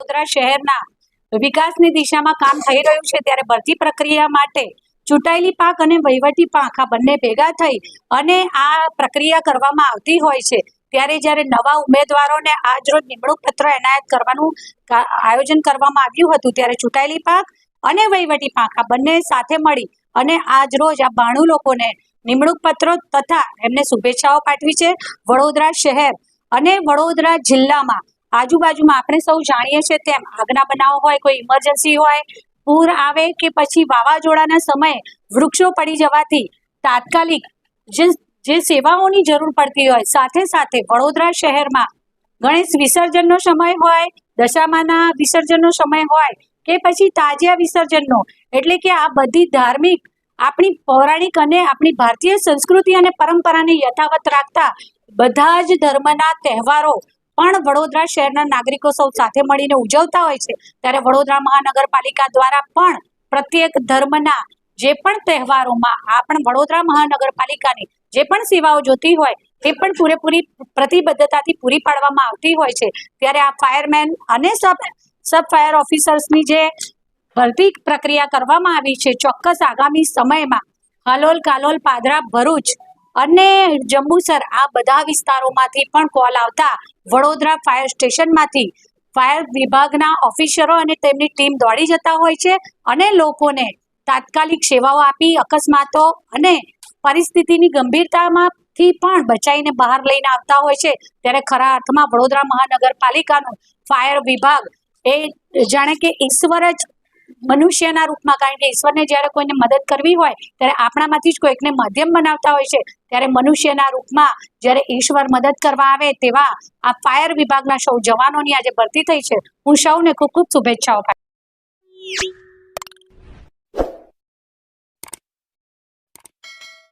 વડોદરા શહેરના વિકાસની દિશામાં કામ થઈ રહ્યું છે, ત્યારે ભરતી પ્રક્રિયા માટે ચૂંટાયેલી પાક અને વહીવટી પાક આ બંને ભેગા થઈ અને આ પ્રક્રિયા કરવામાં આવતી હોય છે. ત્યારે જ્યારે નવા ઉમેદવારોને આજરોજ નિમણૂક પત્ર એનાયત કરવાનું આયોજન કરવામાં આવ્યું હતું, ત્યારે ચૂંટાયેલી પાક અને વહીવટી પાક આ બંને સાથે મળી અને આજરોજ આ બાણું લોકોને નિમણૂક પત્રો તથા એમને શુભેચ્છાઓ પાઠવી છે. વડોદરા શહેર અને વડોદરા જિલ્લામાં આજુબાજુમાં આપણે સૌ જાણીએ છીએ તેમ આગના બનાવ હોય, કોઈ ઇમરજન્સી હોય, પૂર આવે કે પછી વાવાઝોડાના સમયે વૃક્ષો પડી જવાથી તાત્કાલિક જે જે સેવાઓની જરૂર પડતી હોય, સાથે સાથે વડોદરા શહેરમાં ગણેશ વિસર્જનનો સમય હોય, દશામાના વિસર્જનનો સમય હોય કે પછી તાજિયા વિસર્જનનો, એટલે કે આ બધી ધાર્મિક, આપણી પૌરાણિક અને આપણી ભારતીય સંસ્કૃતિ અને પરંપરાને યથાવત રાખતા બધા જ ધર્મના તહેવારો પણ વડોદરા શહેરના નાગરિકો સૌ સાથે મળીને ઉજવતા હોય છે. ત્યારે વડોદરા મહાનગરપાલિકા દ્વારા પણ પ્રત્યેક ધર્મના જે પણ તહેવારોમાં આ પણ વડોદરા મહાનગરપાલિકાની જે પણ સેવાઓ જોતી હોય, તે પણ પૂરેપૂરી પ્રતિબદ્ધતાથી પૂરી પાડવામાં આવતી હોય છે. ત્યારે આ ફાયરમેન અને સબ સબ ફાયર ઓફિસર્સની જે ભરતી પ્રક્રિયા કરવામાં આવી છે, ચોક્કસ આગામી સમયમાં હલોલ કાલોલ પાદરા ભરૂચ અને જંબુસર આ બધા વિસ્તારોમાંથી પણ કોલ આવતા. વડોદરા ફાયર સ્ટેશનમાંથી ફાયર વિભાગના ઓફિસરો અને તેમની ટીમ દોડી જતા હોય છે અને લોકોને તાત્કાલિક સેવાઓ આપી, અકસ્માતો અને પરિસ્થિતિની ગંભીરતામાંથી પણ બચાવીને બહાર લઈને આવતા હોય છે. ત્યારે ખરા અર્થમાં વડોદરા મહાનગરપાલિકાનું ફાયર વિભાગ એ જાણે કે ઈશ્વર જ મનુષ્યના રૂપમાં કારણ કે ઈશ્વરને જ્યારે કોઈને મદદ કરવી હોય, ત્યારે આપણામાંથી જ કોઈકને માધ્યમ બનાવતા હોય છે. ત્યારે મનુષ્યના રૂપમાં જ્યારે ઈશ્વર મદદ કરવા આવે તેવા આ ફાયર વિભાગના સૌ જવાનોની આજે ભરતી થઈ છે. હું સૌને ખૂબ ખૂબ શુભેચ્છાઓ